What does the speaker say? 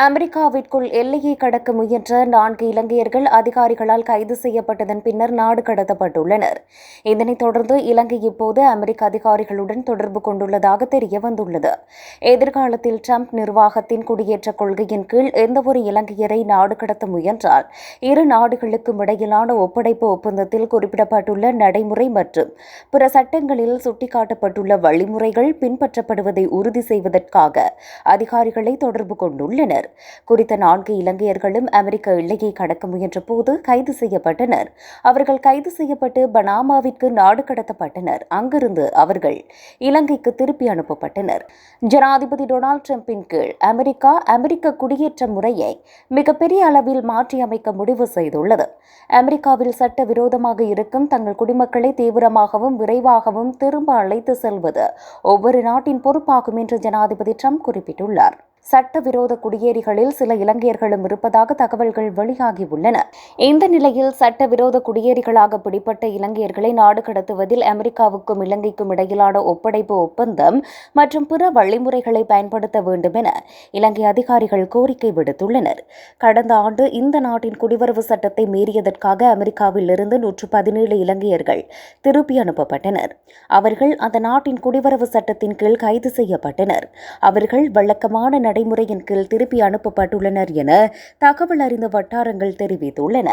அமெரிக்காவிற்குள் எல்லையை கடக்க முயன்ற நான்கு இலங்கையர்கள் அதிகாரிகளால் கைது செய்யப்பட்டதன் பின்னர் நாடு கடத்தப்பட்டுள்ளனர். இதனைத் தொடர்ந்து இலங்கை இப்போது அமெரிக்க அதிகாரிகளுடன் தொடர்பு கொண்டுள்ளதாக தெரிய வந்துள்ளது. எதிர்காலத்தில் ட்ரம்ப் நிர்வாகத்தின் குடியேற்ற கொள்கையின் கீழ் எந்தவொரு இலங்கையரை நாடு கடத்த முயன்றால் இரு நாடுகளுக்கும் இடையிலான ஒப்படைப்பு ஒப்பந்தத்தில் குறிப்பிடப்பட்டுள்ள நடைமுறை மற்றும் பிற சட்டங்களில் சுட்டிக்காட்டப்பட்டுள்ள வழிமுறைகள் பின்பற்றப்படுவதை உறுதி செய்வதற்காக அதிகாரிகளை தொடர்பு கொண்டுள்ளனர். குறித்த நான்கு இலங்கையர்களும் அமெரிக்க எல்லையை கடக்க முயன்ற போது கைது செய்யப்பட்டனர். அவர்கள் கைது செய்யப்பட்டு பனாமாவிற்கு நாடு கடத்தப்பட்டனர். அங்கிருந்து அவர்கள் இலங்கைக்கு திருப்பி அனுப்பப்பட்டனர். ஜனாதிபதி டொனால்டு டிரம்பின் கீழ் அமெரிக்கா அமெரிக்க குடியேற்ற முறையை மிகப்பெரிய அளவில் மாற்றியமைக்க முடிவு செய்துள்ளது. அமெரிக்காவில் சட்ட விரோதமாக இருக்கும் தங்கள் குடிமக்களை தீவிரமாகவும் விரைவாகவும் திரும்ப அழைத்து செல்வது ஒவ்வொரு நாட்டின் பொறுப்பாகும் என்று ஜனாதிபதி ட்ரம்ப் குறிப்பிட்டுள்ளார். சட்டவிரோத குடியேறிகளில் சில இலங்கையர்களும் இருப்பதாக தகவல்கள் வெளியாகியுள்ளன. இந்த நிலையில் சட்டவிரோத குடியேறிகளாக பிடிப்பட்ட இலங்கையர்களை நாடு கடத்துவதில் அமெரிக்காவுக்கும் இலங்கைக்கும் இடையிலான ஒப்படைப்பு ஒப்பந்தம் மற்றும் பிற வழிமுறைகளை பயன்படுத்த வேண்டும் என இலங்கை அதிகாரிகள் கோரிக்கை விடுத்துள்ளனர். கடந்த ஆண்டு இந்த நாட்டின் குடிவரவு சட்டத்தை மீறியதற்காக அமெரிக்காவில் இருந்து நூற்று பதினேழு இலங்கையர்கள் திருப்பி அனுப்பப்பட்டனர். அவர்கள் அந்த நாட்டின் குடிவரவு சட்டத்தின் கீழ் கைது செய்யப்பட்டனர். அவர்கள் வழக்கமான நடைமுறையின் கீழ் திருப்பி அனுப்பப்பட்டுள்ளனர் என தகவல் அறிந்த வட்டாரங்கள் தெரிவித்துள்ளன.